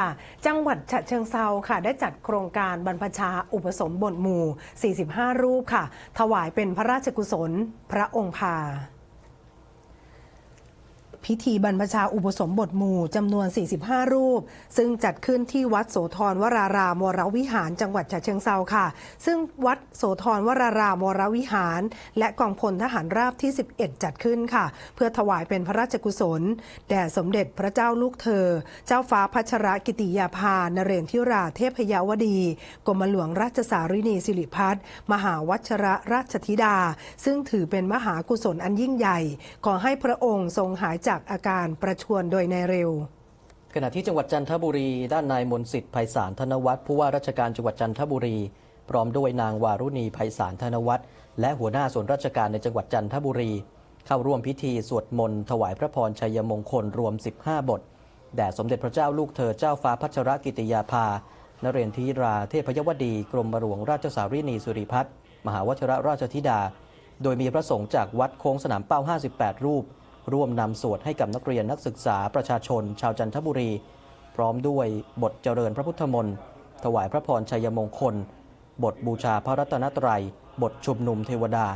ค่ะจังหวัดฉะเชิงเซาค่ะ ได้จัดโครงการบรรพชาอุปสมบทหมู่ 45 รูปค่ะ ถวายเป็นพระราชกุศล พระองค์พา พิธีบรรพชาอุปสมบทหมู่จำนวน 45 รูป ซึ่งจัดขึ้นที่วัดโสธรวรารามวรวิหารจังหวัดฉะเชิงเซาค่ะ ซึ่งวัดโสธรวรารามวรวิหาร และกองพลทหารราบที่ 11 จัดขึ้นค่ะ เพื่อถวายเป็นพระราชกุศล แด่สมเด็จพระเจ้าลูกเธอ เจ้าฟ้าพัชรกิติยาภานเรนทิราเทพยาวดีกรมหลวงราชสารินีสิริพัฒน์มหาวัชรราชธิดา ซึ่งถือเป็นมหากุศลอันยิ่งใหญ่ ขอให้พระองค์ทรงหายจากอาการประชวรโดยในเร็ว ขณะที่จังหวัดจันทบุรี ด้านนายมนสิทธิ์ไพศาลธนวัฒน์ผู้ว่าราชการจังหวัดจันทบุรี พร้อมด้วยนางวารุณีไพศาลธนวัฒน์และหัวหน้าส่วนราชการในจังหวัดจันทบุรี เข้าร่วมพิธีสวดมนต์ถวายพระพรชัยมงคลรวม 15 บทแด่สมเด็จพระเจ้าลูกเธอเจ้าฟ้าพัชรกิติยาภานเรนทิราเทพยวดี กรมหลวงราชสารินีสุริพัฒน์มหาวชรราชธิดา โดยมีพระสงฆ์จากวัดโค้งสนามเป้า 58 รูป ร่วมนำสวดให้กับนักเรียนนักศึกษาประชาชน ชาวจันทบุรี พร้อมด้วยบทเจริญพระพุทธมนต์ถวายพระพรชัยมงคล บทบูชาพระรัตนตรัย บทชุมนุมเทวดา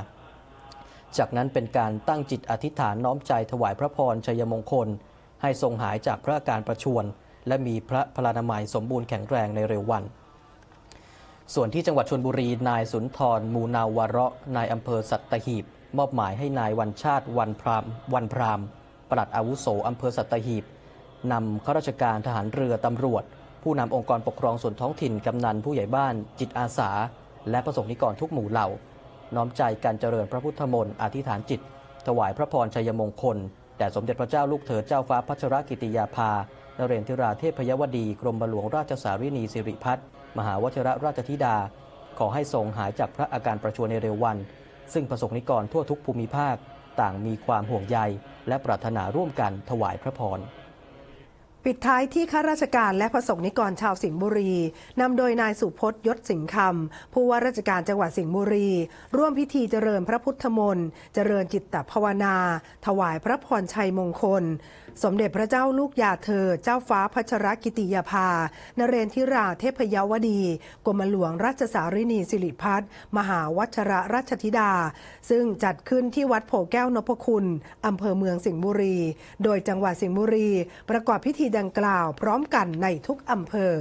จากนั้นเป็นการตั้งจิตอธิษฐานน้อมใจถวายพระพรชัยมงคล ให้ทรงหายจากพระอาการประชวรและมีพระพลานามัยสมบูรณ์แข็งแรงในเร็ววัน ส่วนที่จังหวัดชนบุรีนายสุนทรมูนาวาระนายอำเภอสัตหีบ มอบหมายให้นายวันชาติวันพรามวันพรามปลัดอาวุโสอำเภอสัตหีบนำข้าราชการทหารเรือตำรวจ ผู้นำองค์กรปกครองส่วนท้องถิ่นกำนันผู้ใหญ่บ้านจิตอาสา และประสงค์นิกรทุกหมู่เหล่า น้อมใจการเจริญพระพุทธมนต์อธิษฐานจิต ถวายพระพรชัยมงคลแด่สมเด็จพระเจ้าลูกเธอเจ้าฟ้าพัชรกิติยาภานเรนทิราเทพยวดี กรมหลวงราชสารินีสิริพัฒน์มหาวชรราชธิดา ขอให้ทรงหายจากพระอาการประชวรในเร็ววัน ซึ่งประสงค์นิกรทั่วทุกภูมิภาคต่างมีความห่วงใยและปรารถนาร่วมกันถวายพระพร ปิดท้ายที่ข้าราชการและประสงค์นิกรชาวสิงห์บุรีนำโดยนายสุพจน์ยศสิงห์คำผู้ว่าราชการจังหวัดสิงห์บุรี ร่วมพิธีเจริญพระพุทธมนต์เจริญจิตตภาวนา ถวายพระพรชัยมงคล สมเด็จพระเจ้าลูกยาเธอ เจ้าฟ้าพัชรกิติยาภานเรนทิราเทพยาวดีกรมหลวงราชสารินีสิริพัฒน์มหาวัชรราชธิดา ซึ่งจัดขึ้นที่วัดโพแก้วนพคุณอำเภอเมืองสิงห์บุรี โดยจังหวัดสิงห์บุรี ประกอบพิธีดังกล่าวพร้อมกันในทุกอำเภอ